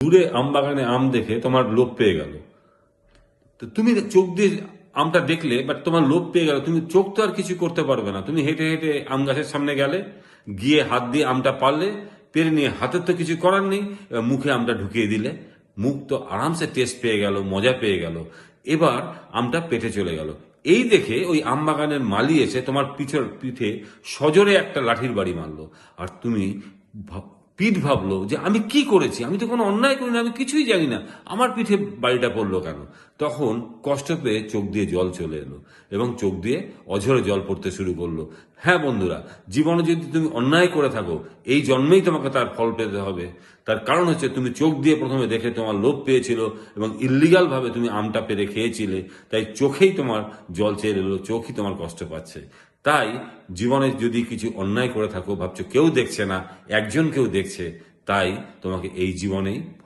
দূরে আম বাগানে আম দেখে তোমার লোভ পেয়ে গেল। তো তুমি চোখ দিয়ে আমটা দেখলে বাট তোমার লোভ পেয়ে গেল। তুমি চোখ তো আর কিছু করতে পারবে না। তুমি হেঁটে হেঁটে আম গাছের সামনে গেলে, গিয়ে হাত দিয়ে আমটা পারলে, পেরে নিয়ে হাতের তো কিছু করার নেই মুখে আমটা ঢুকিয়ে দিলে, মুখ তো আরামসে টেস্ট পেয়ে গেল, মজা পেয়ে গেল। এবার আমটা পেটে চলে গেল। এই দেখে ওই আম বাগানের মালি এসে তোমার পিছর পিঠে সজোরে একটা লাঠির বাড়ি মারলো। আর তুমি পিঠ ভাবলো যে আমি কি করেছি? আমি তো কোনো অন্যায় করিনি, আমি কিছুই জানি না। আমার পিঠে বাড়িটা পড়ল কেন? তখন কষ্ট পেয়ে চোখ দিয়ে জল চলে এলো এবং চোখ দিয়ে অঝরে জল পড়তে শুরু করল। হ্যাঁ বন্ধুরা, জীবনে যদি তুমি অন্যায় করে থাকো, এই জন্মেই তোমাকে তার ফল পেতে হবে। তার কারণ হচ্ছে তুমি চোখ দিয়ে প্রথমে দেখে তোমার লোভ পেয়েছিল এবং ইল্লিগাল ভাবে তুমি আমটা পেরে খেয়েছিলে। তাই চোখেই তোমার জল চেয়ে এলো, চোখই তোমার কষ্ট পাচ্ছে। তাই জীবনে যদি কিছু অন্যায় করে থাকো, ভাবছ কেউ দেখছে না, একজন কেউ দেখছে, তাই তোমাকে এই জীবনেই